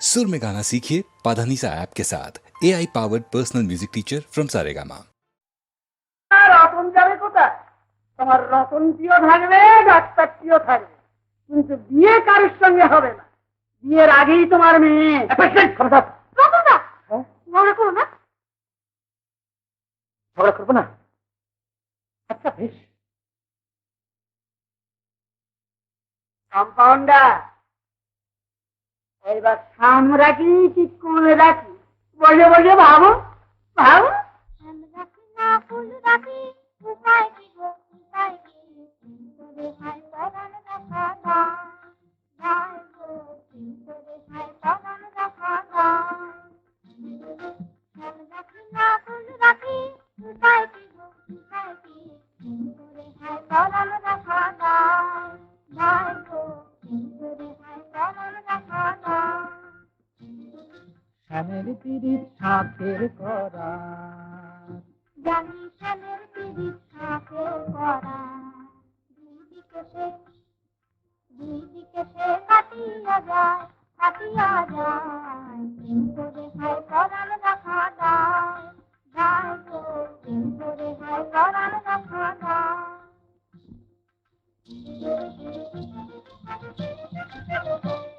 सुर में गाना सीखिए पाधानीसा ऐप के साथ A I powered personal music teacher from Saregama Ratan যাবে কোথায় তোমার রতনটিও থাকবে ডাক্তারটিও থাকবে কিন্তু বিয়ে কারোর সঙ্গে হবে না বিয়ের আগেই তোমার মেয়ে রতনদা ঝগড়া করো না ঝগড়া করবো না আচ্ছা বেশ কম্পাউন্ডার সামনে রাখি কি কোণে রাখি। বসে বসে ভাবো ভাবো। রাখি না শ্যামের পিরিত সাথের করা। জানি শ্যামের পিরিত থাকে করা দুই দিকে সে দুই সে কাটিয়া যায় কাটিয়া যায় কিন্তু রেহাই করার দেখা যায় যায় গো কিন্তু রেহাই করার দেখা যায়। Thank you.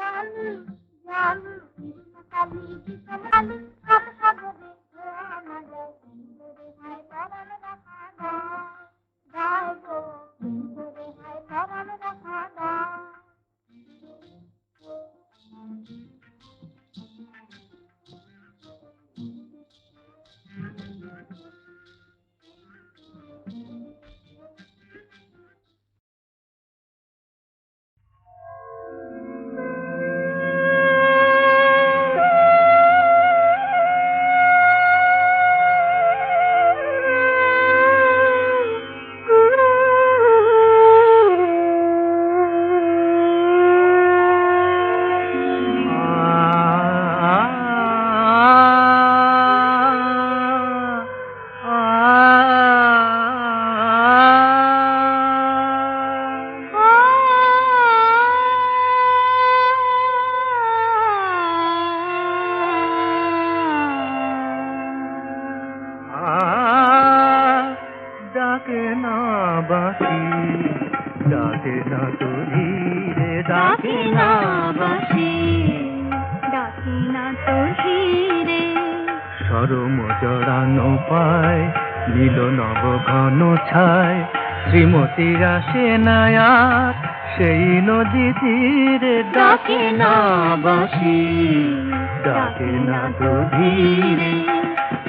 जालू जालू मेरी मसाली की कमाल आप सब हो गए নব ঘন ছায়, শ্রীমতী আসে নায়ার, সেই নদী তীরে ডাকে না বাসি ডাকে না ধীরে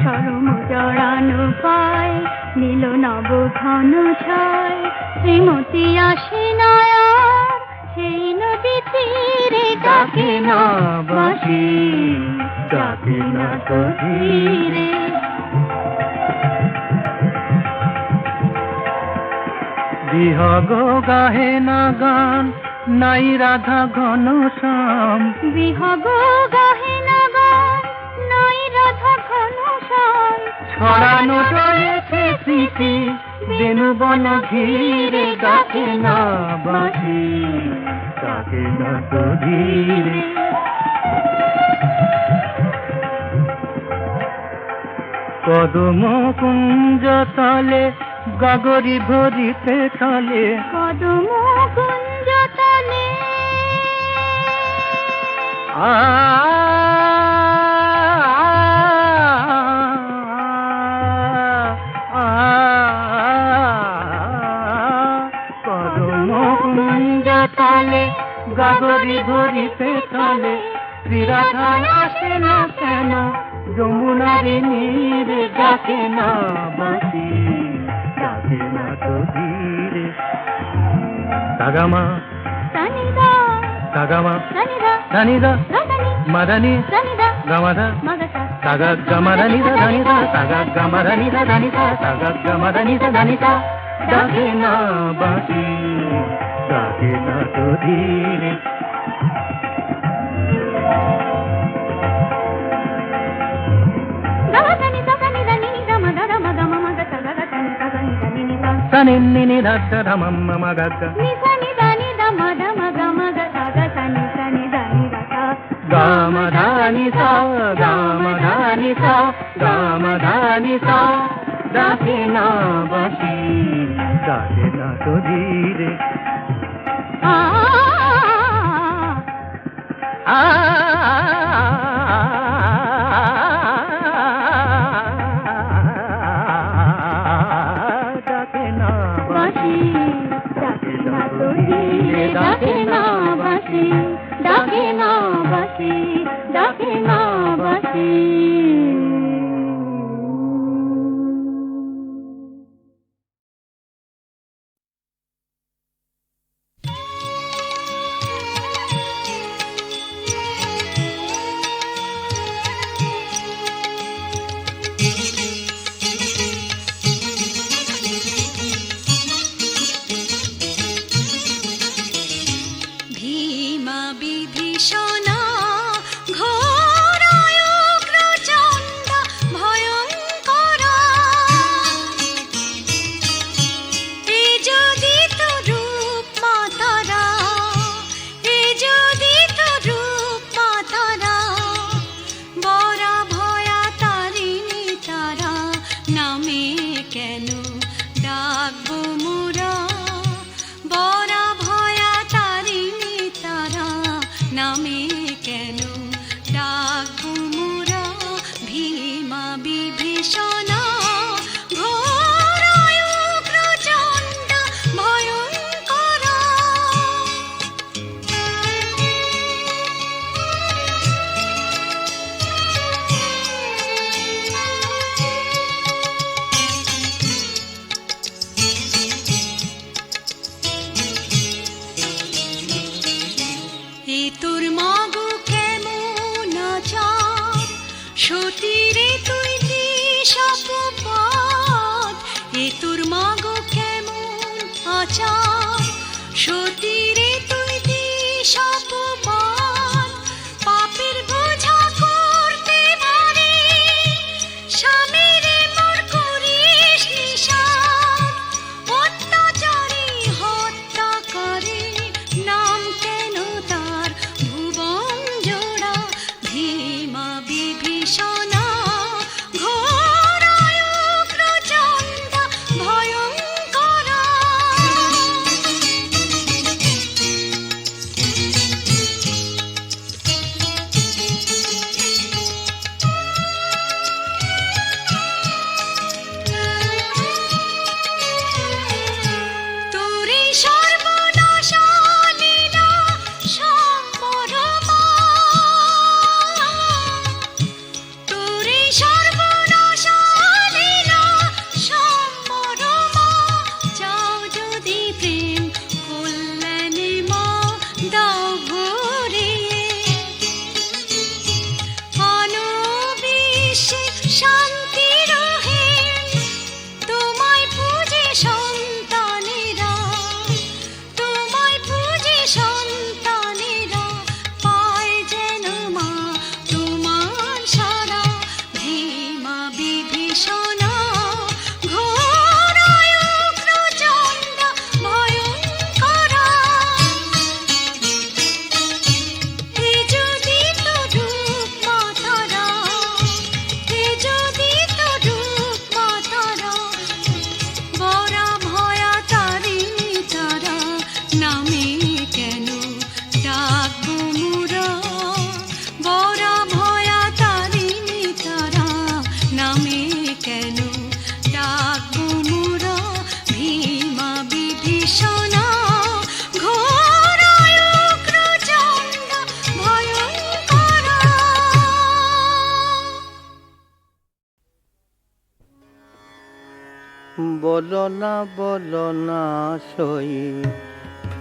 চরম জড়ানো পায়, নীল নব ঘন ছয়, শ্রীমতী আসে নয়ার, সেই নদী তীরে ডাকে না বাসি ডাকে না তো বিহগ গাহে না গান নাই রাধা ঘন শ্যাম বিহগ গাহে না গান নাই রাধা ঘন শ্যাম ছড়ানো রয়েছে স্মৃতি বেনু বন ধীরে না বাসি ডাকে না তো ধীরে। কদম কুঞ্জ তলে গগরি ভরিতে চলে কদম কুঞ্জ তলে আ তলে গগরি ভরিতে চলে শ্রীরাধা আসে না কেন যমুনার নীরে ডাকে না సగమా సగమా సనిద మదని. గమద. సగ గమదని ధనిత సగ గమదని ధనిత సగ గమదని ధనిత తనిన్ని నిదట్ట ధమమ్మ మగగ్గ గామధాని సా గామధాని సా గామధాని సా దాసి నా బసి దాసి నా తో ధీరే ఆ ఆ ఆ ডাকে না বাসি ডাকে না বাসি ডাকে না কেন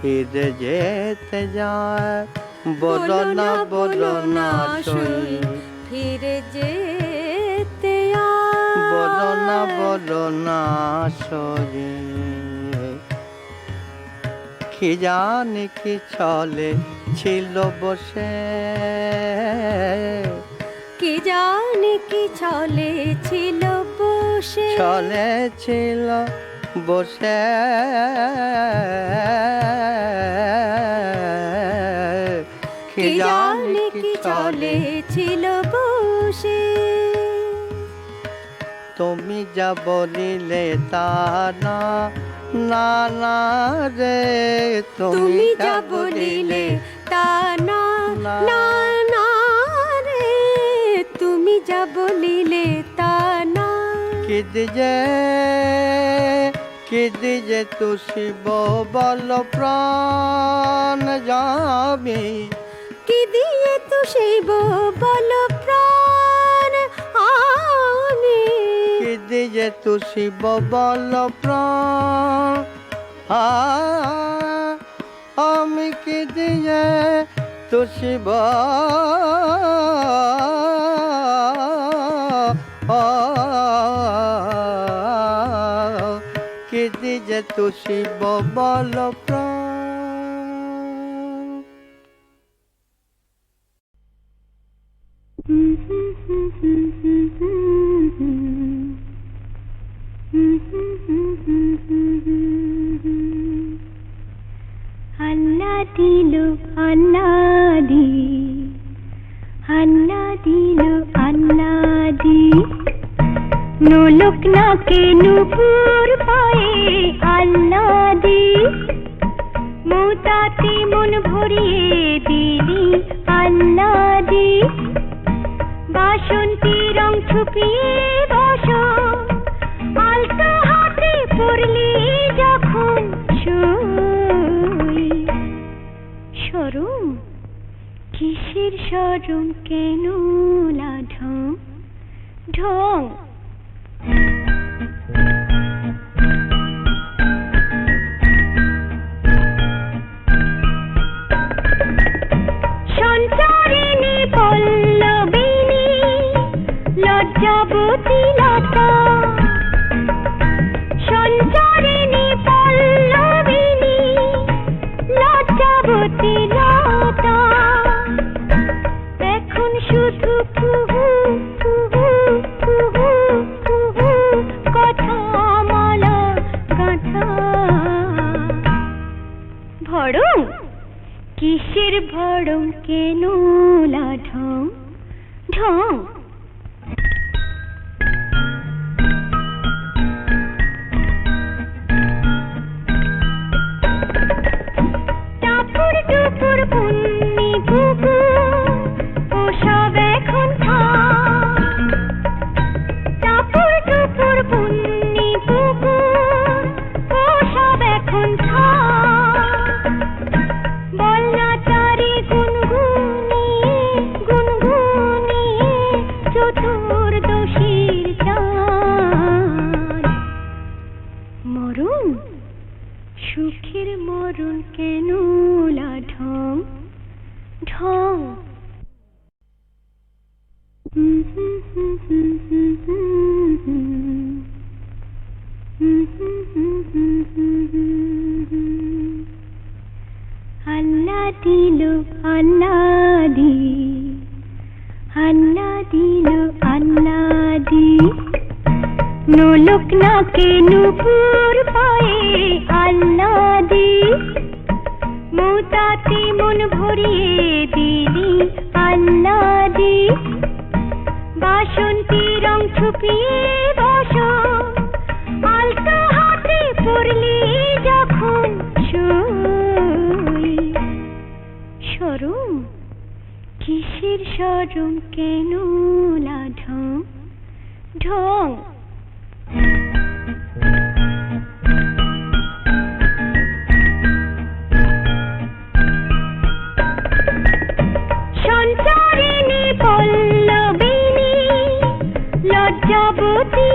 ফির যেতে যায়। বলো না বলো না শুনি। ফির যেতে বলো না বলো না সরি কি জানি কি চলে ছিল বসে। কি জানি কি চলে ছিল বসে। চলে ছিল বসে। কি জানে কি চলে ছিল বসে। তুমি যা বলিলে তা না না না রে। তুমি যা বলিলে তা না না। না রে। তুমি যা বলিলে তা না। কি দিজে কি দিজে তু শিব বল প্রাণ যাবি কি দিয়ে তো শিব বল প্রাণ আমি কি দিজে তু শিব বল প্রাণ আমি কি দিয়ে তু শিব কি তু শিব বল আল্লাহ দিল আল্লাহ দি আল্লাহ দিল আল্লাহ দি নোলক নাকে নুপুর সরম কিসের সরম কেন লাঢং ঢং ঢং নোলক নাকে নুপুর পায়ে আল্লাহ দি মোতাতে মন ভরিয়ে দিলি আল্লাহ দি বাসন্তী রং ছুপিয়ে সরম কেন ঢং ঢং। সঞ্চারিণী পল্লবিনী লজ্জাবতী